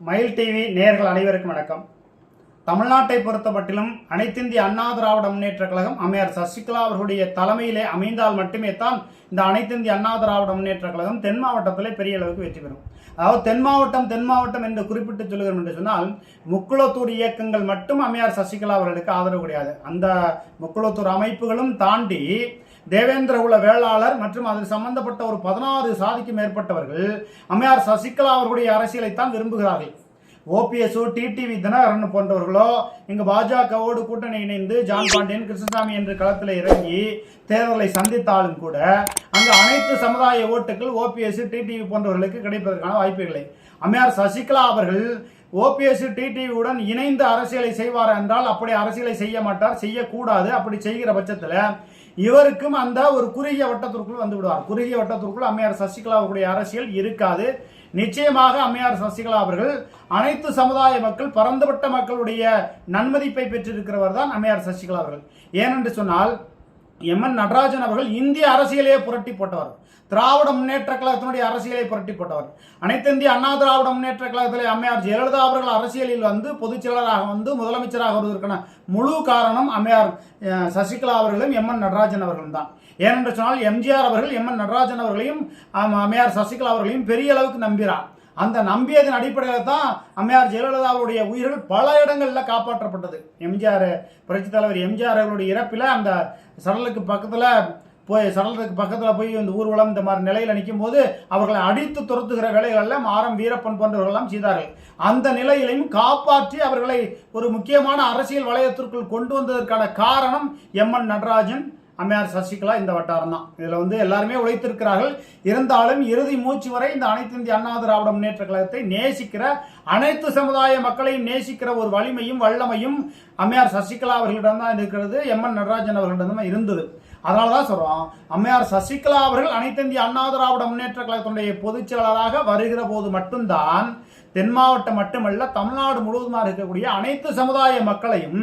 மயில் டிவி நேர்கள் அனைவருக்கும் வணக்கம். தமிழ்நாட்டை பொறுத்தமட்டிலும் அனைத்திந்திய அண்ணா திராவிட முன்னேற்ற கழகம் அம்மையார் சசிகலா அவர்களுடைய தலைமையிலே அமைந்தால் மட்டுமே தான் இந்த அனைத்திந்திய அண்ணா திராவிட முன்னேற்ற கழகம் தென் மாவட்டத்திலே பெரிய அளவுக்கு வெற்றி பெறும். அதாவது தென் மாவட்டம் தென் மாவட்டம் என்று குறிப்பிட்டு சொல்கிறோம் என்று சொன்னால் முக்குளத்தூர் இயக்கங்கள் மட்டும் அம்மையார் சசிகலா அவர்களுக்கு ஆதரவு கிடையாது. அந்த முக்குளத்தூர் அமைப்புகளும் தாண்டி தேவேந்திரகுல வேளாளர் மற்றும் அதில் சம்பந்தப்பட்ட ஒரு பதினாறு சாதிக்கு மேற்பட்டவர்கள் அம்மையார் சசிகலா அவர்களுடைய அரசியலைத்தான் விரும்புகிறார்கள். ஓபிஎஸ்ஓ டிடிவி தினகரன் போன்றவர்களோ இங்கு பாஜகவோடு கூட்டணி இணைந்து ஜான் பாண்டியன் கிருஷ்ணசாமி என்ற களத்தில் இறங்கி தேர்தலை சந்தித்தாலும் கூட அங்கு அனைத்து சமுதாய ஓட்டுகள் ஓபிஎஸ் டிடிவி போன்றவர்களுக்கு கிடைப்பதற்கான வாய்ப்புகளை அம்மையார் சசிகலா அவர்கள் ஓபிஎஸ் டிடிவியுடன் இணைந்து அரசியலை செய்வார் என்றால் அப்படி அரசியலை செய்ய மாட்டார் செய்யக்கூடாது. அப்படி செய்கிற பட்சத்தில் இவருக்கும் அந்த ஒரு குறுகிய வட்டத்திற்குள் வந்து விடுவார். குறுகிய வட்டத்திற்குள் அம்மையார் சசிகலாவுடைய அரசியல் இருக்காது. நிச்சயமாக அம்மையார் சசிகலா அவர்கள் அனைத்து சமுதாய மக்கள் பரந்துபட்ட மக்களுடைய நன்மதிப்பை பெற்றிருக்கிறவர் தான் அம்மையார் சசிகலா அவர்கள். ஏனென்று சொன்னால் எம் என் நடராஜன் அவர்கள் இந்திய அரசியலையே புரட்டி போட்டவர். திராவிட முன்னேற்ற கழகத்தினுடைய அரசியலை புரட்டி போட்டவர். அனைத்து இந்திய அண்ணா திராவிட முன்னேற்ற கழகத்திலே அம்மையார் ஜெயலலிதா அவர்கள் அரசியலில் வந்து பொதுச் செயலராக வந்து முதலமைச்சராக வருவதற்கான முழு காரணம் அம்மையார் சசிகலா அவர்களும் எம் என் நடராஜன் அவர்களும் தான். ஏனென்று சொன்னால் எம்ஜிஆர் அவர்கள் எம் என் நடராஜன் அவர்களையும் அம்மையார் சசிகலா அவர்களையும் பெரிய அளவுக்கு நம்பினார். அந்த நம்பியதன் அடிப்படையில் தான் அம்மையார் ஜெயலலிதாவுடைய உயிர்கள் பல இடங்களில் காப்பாற்றப்பட்டது. எம்ஜிஆர் புரட்சித் தலைவர் எம்ஜிஆர் அவர்களுடைய இறப்பில் அந்த சடலுக்கு பக்கத்தில் போய் சடலுக்கு பக்கத்தில் போய் இந்த ஊர்வலம் இந்த மாதிரி நிலையில் நிற்கும் போது அவர்களை அடித்து துரத்துகிற வேலைகளெல்லாம் ஆரம் வீரப்பன் போன்றவர்களெல்லாம் செய்தார்கள். அந்த நிலையிலையும் காப்பாற்றி அவர்களை ஒரு முக்கியமான அரசியல் வளையத்திற்குள் கொண்டு வந்ததற்கான காரணம் எம் என் நடராஜன் அம்மையார் சசிகலா இந்த வட்டாரம் தான். இதில் வந்து எல்லாருமே உழைத்திருக்கிறார்கள். இருந்தாலும் இறுதி மூச்சு வரை இந்த அனைத்து இந்திய அண்ணா திராவிட முன்னேற்ற கழகத்தை நேசிக்கிற அனைத்து சமுதாய மக்களையும் நேசிக்கிற ஒரு வலிமையும் வல்லமையும் அம்மையார் சசிகலா அவர்களிடம் தான் இருக்கிறது. எம் என் நடராஜன் அவர்களிடம் தான் இருந்தது. அதனால தான் சொல்கிறோம் அம்மையார் சசிகலா அவர்கள் அனைத்து இந்திய அண்ணா திராவிட முன்னேற்ற கழகத்தினுடைய பொதுச் செயலாளராக வருகிற போது மட்டும்தான் தென் மாவட்டம் மட்டுமல்ல தமிழ்நாடு முழுவதுமாக இருக்கக்கூடிய அனைத்து சமுதாய மக்களையும்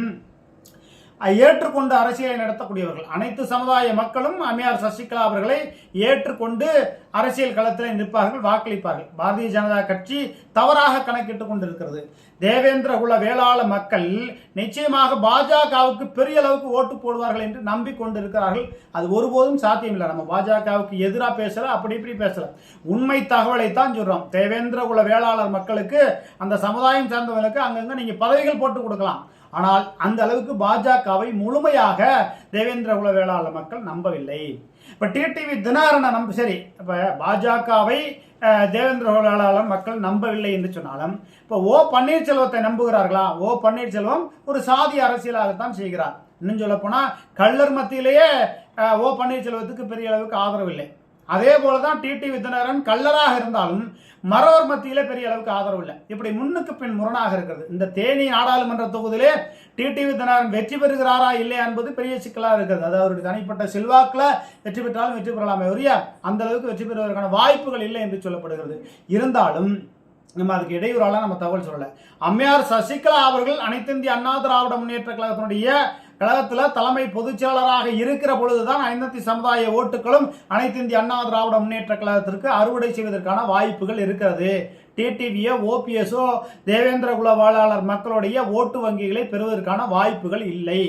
ஏற்றுக்கொண்டு அரசியலை நடத்தக்கூடியவர்கள். அனைத்து சமுதாய மக்களும் அம்மையார் சசிகலா அவர்களை ஏற்றுக்கொண்டு அரசியல் களத்தில் நிற்பார்கள் வாக்களிப்பார்கள். பாரதிய ஜனதா கட்சி தவறாக கணக்கிட்டுக் கொண்டிருக்கிறது. தேவேந்திர குல வேளாள மக்கள் நிச்சயமாக பாஜகவுக்கு பெரிய அளவுக்கு ஓட்டு போடுவார்கள் என்று நம்பிக்கொண்டிருக்கிறார்கள். அது ஒருபோதும் சாத்தியமில்லை. நம்ம பாஜகவுக்கு எதிராக பேசல அப்படி இப்படி பேசல. உண்மை தகவலை தான் சொல்றோம். தேவேந்திர குல வேளாளர் மக்களுக்கு அந்த சமுதாயம் சார்ந்தவர்களுக்கு அங்கங்க நீங்க பதவிகள் போட்டு கொடுக்கலாம். ஆனால் அந்த அளவுக்கு பாஜகவை முழுமையாக தேவேந்திர குல வேளாளர் மக்கள் நம்பவில்லை. இப்போ டிடிவி தினகரனை நம்ப சரி இப்போ பாஜகவை தேவேந்திர குல வேளாளர் மக்கள் நம்பவில்லை என்று சொன்னாலும் இப்போ ஓ பன்னீர்செல்வத்தை நம்புகிறார்களா? ஓ பன்னீர்செல்வம் ஒரு சாதி அரசியலாகத்தான் செய்கிறார். இன்னும் சொல்லப்போனால் கள்ளர் மத்தியிலேயே ஓ பன்னீர்செல்வத்துக்கு பெரிய அளவுக்கு ஆதரவு இல்லை. அதே போல தான் டிடி வித்யநாதன் கல்லராக இருந்தாலும் மறவர் மத்தியில பெரிய அளவுக்கு ஆதரவு இல்லை. இப்படி முன்னுக்கு பின் முரணாக இருக்கிறது. இந்த தேனி நாடாளுமன்ற தொகுதியிலே டிடி வித்யநாதன் வெற்றி பெறுகிறாரா இல்லையா என்பது பெரிய சிக்கலாக இருக்கிறது. அது அவருடைய தனிப்பட்ட செல்வாக்கில் வெற்றி பெற்றாலும் வெற்றி பெறலாமே ஒழிய அந்த அளவுக்கு வெற்றி பெறுவதற்கான வாய்ப்புகள் இல்லை என்று சொல்லப்படுகிறது. இருந்தாலும் நம்ம அதுக்கு இடையூறால நம்ம தகவல் சொல்லலை. அம்மையார் சசிகலா அவர்கள் அனைத்து இந்திய அண்ணா திராவிட முன்னேற்ற கழகத்தினுடைய கழகத்தில் தலைமை பொதுச் செயலாளராக இருக்கிற பொழுதுதான் ஐந்தத்தி சமுதாய ஓட்டுகளும் அனைத்து இந்திய அண்ணா திராவிட முன்னேற்ற கழகத்திற்கு அறுவடை செய்வதற்கான வாய்ப்புகள் இருக்கிறது. டிடிவியோ ஓபிஎஸ்ஓ தேவேந்திர குல வாழாளர் மக்களுடைய ஓட்டு வங்கிகளை பெறுவதற்கான வாய்ப்புகள் இல்லை.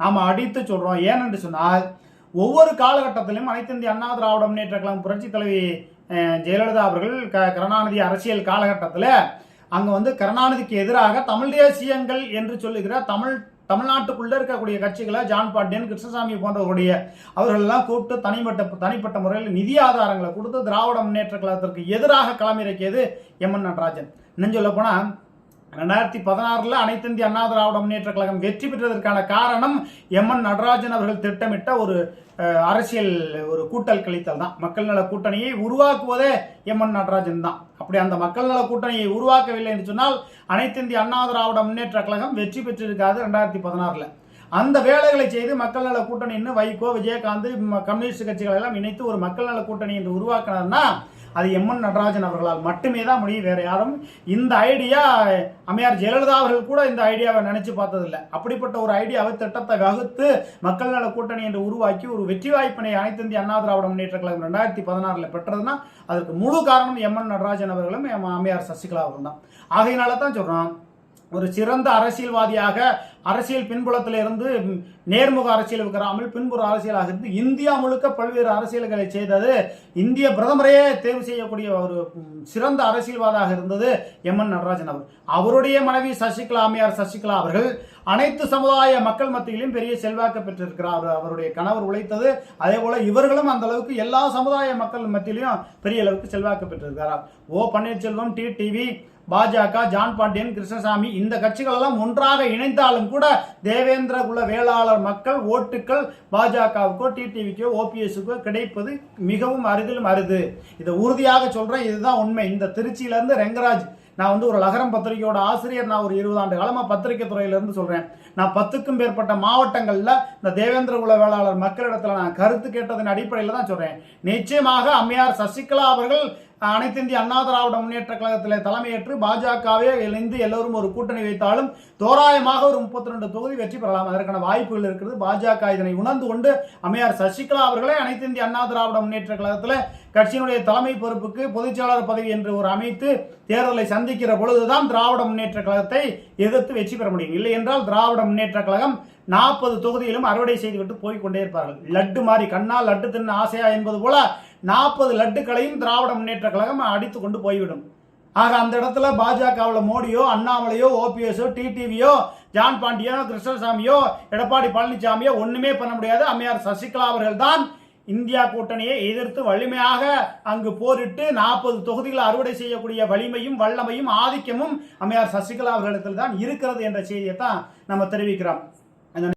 நாம் அடித்து சொல்கிறோம் ஏனென்று சொன்னால் ஒவ்வொரு காலகட்டத்திலும் அனைத்து இந்திய அண்ணா திராவிட முன்னேற்ற கழகம் புரட்சி தலைவி ஜெயலலிதா அவர்கள் க கருணாநிதி அரசியல் காலகட்டத்தில் அங்கே வந்து கருணாநிதிக்கு எதிராக தமிழ் தேசியங்கள் என்று சொல்லுகிற தமிழ் தமிழ்நாட்டுக்குள்ள இருக்கக்கூடிய கட்சிகளை ஜான் பாண்டியன் கிருஷ்ணசாமி போன்றவர்களுடைய அவர்களெல்லாம் கூப்பிட்டு தனிப்பட்ட தனிப்பட்ட முறையில் நிதி ஆதாரங்களை கொடுத்து திராவிட முன்னேற்ற கழகத்திற்கு எதிராக களமிறக்கியது எம் என் நடராஜன். இன்னும் சொல்ல போனால் ரெண்டாயிரத்தி பதினாறில் அனைத்திந்திய அண்ணா திராவிட முன்னேற்ற கழகம் வெற்றி பெற்றதற்கான காரணம் எம் என் நடராஜன் அவர்கள் திட்டமிட்ட ஒரு அரசியல் ஒரு கூட்டல் கழித்தல் தான். மக்கள் நல கூட்டணியை உருவாக்குவதே எம் என் நடராஜன் தான். அப்படி அந்த மக்கள் நல கூட்டணியை உருவாக்கவில்லை என்று சொன்னால் அனைத்திந்திய அண்ணா திராவிட முன்னேற்ற கழகம் வெற்றி பெற்றிருக்காது ரெண்டாயிரத்தி பதினாறில். அந்த வேலைகளை செய்து மக்கள் நல கூட்டணின்னு வைகோ விஜயகாந்த் கம்யூனிஸ்ட் கட்சிகள் எல்லாம் இணைத்து ஒரு மக்கள் நல கூட்டணி என்று உருவாக்கினார்னா அது எம்என் நடராஜன் அவர்களால் மட்டுமே தான் முடியும் வேறு யாரும். இந்த ஐடியா அம்மையார் ஜெயலலிதா அவர்கள் கூட இந்த ஐடியாவை நினைச்சு பார்த்ததில்லை. அப்படிப்பட்ட ஒரு ஐடியாவை திட்டத்தை வகுத்து மக்கள் நல கூட்டணி என்று உருவாக்கி ஒரு வெற்றி வாய்ப்பினை அனைத்து இந்திய அண்ணா திராவிட முன்னேற்ற கழகம் ரெண்டாயிரத்தி பதினாறில் பெற்றதுன்னா அதற்கு முழு காரணம் எம்என் நடராஜன் அவர்களும் அம்மையார் சசிகலா அவர்களும் தான். ஆகையினால தான் சொல்கிறான் ஒரு சிறந்த அரசியல்வாதியாக அரசியல் பின்புலத்தில் இருந்து நேர்முக அரசியல் வராமல் பின்புற அரசியலாக இருந்து இந்தியா முழுக்க பல்வேறு அரசியல்களை செய்தது இந்திய பிரதமரையே தேர்வு செய்யக்கூடிய ஒரு சிறந்த அரசியல்வாதாக இருந்தது எம் என் நடராஜன் அவர். அவருடைய மனைவி சசிகலா அம்மையார் சசிகலா அவர்கள் அனைத்து சமுதாய மக்கள் மத்தியிலும் பெரிய செல்வாக்கு பெற்றிருக்கிறார். அவர் அவருடைய கணவர் உழைத்தது அதே போல இவர்களும் அந்த அளவுக்கு எல்லா சமுதாய மக்கள் மத்தியிலையும் பெரிய அளவுக்கு செல்வாக்கு பெற்றிருக்கிறார். ஓ பன்னீர்செல்வம் டி டிவி பாஜக ஜான் பாண்டியன் கிருஷ்ணசாமி இந்த கட்சிகள் எல்லாம் ஒன்றாக இணைந்தாலும் கூட தேவேந்திர குல வேளாளர் மக்கள் ஓட்டுக்கள் பாஜகவுக்கோ டிடிவிக்கோ ஓபிஎஸ்க்கோ கிடைப்பது மிகவும் அரிதிலும் அரிது. இதை உறுதியாக சொல்கிறேன் இதுதான் உண்மை. இந்த திருச்சியிலேருந்து ரெங்கராஜ் நான் வந்து ஒரு லகரம் பத்திரிகையோட ஆசிரியர் நான் ஒரு இருபது ஆண்டு காலமாக பத்திரிகை துறையிலேருந்து இருந்து நான் பத்துக்கும் மேற்பட்ட மாவட்டங்களில் இந்த தேவேந்திர குல வேளாளர் மக்களிடத்தில் நான் கருத்து கேட்டதன் அடிப்படையில் தான் சொல்கிறேன் நிச்சயமாக அம்மையார் சசிகலா அவர்கள் அனைத்து இந்திய அண்ணா திராவிட முன்னேற்ற கழகத்தில் தலைமையேற்று பாஜகவே இணைந்து எல்லோரும் ஒரு கூட்டணி வைத்தாலும் தோராயமாக ஒரு முப்பத்தி ரெண்டு தொகுதி வெற்றி பெறலாம். அதற்கான வாய்ப்புகள் இருக்கிறது. பாஜக இதனை உணர்ந்து கொண்டு அம்மையார் சசிகலா அவர்களே அனைத்து இந்திய அண்ணா திராவிட முன்னேற்ற கழகத்தில் கட்சியினுடைய தலைமை பொறுப்புக்கு பொதுச்செயலாளர் பதவி என்று ஒரு அமைத்து தேர்தலை சந்திக்கிற பொழுதுதான் திராவிட முன்னேற்ற கழகத்தை எதிர்த்து வெற்றி பெற முடியும். இல்லை என்றால் திராவிட முன்னேற்ற கழகம் நாற்பது தொகுதியிலும் அறுவடை செய்துவிட்டு போய் கொண்டே இருப்பார்கள். லட்டு மாதிரி கண்ணால் லட்டு தின்னு ஆசையா என்பது போல நாற்பது லட்டுக்களையும் திராவிட முன்னேற்ற கழகம் அடித்து கொண்டு போய்விடும். ஆக அந்த இடத்துல பாஜகவில் மோடியோ அண்ணாமலையோ ஓபிஎஸோ டிடிவியோ ஜான் பாண்டியோ கிருஷ்ணசாமியோ எடப்பாடி பழனிசாமியோ ஒன்றுமே பண்ண முடியாது. அம்மையார் சசிகலா அவர்கள் தான் இந்தியா கூட்டணியை எதிர்த்து வலிமையாக அங்கு போரிட்டு நாற்பது தொகுதிகளை அறுவடை செய்யக்கூடிய வலிமையும் வல்லமையும் ஆதிக்கமும் அம்மையார் சசிகலா அவர்களிடத்தில் தான் இருக்கிறது என்ற செய்தியை தான் நம்ம தெரிவிக்கிறோம்.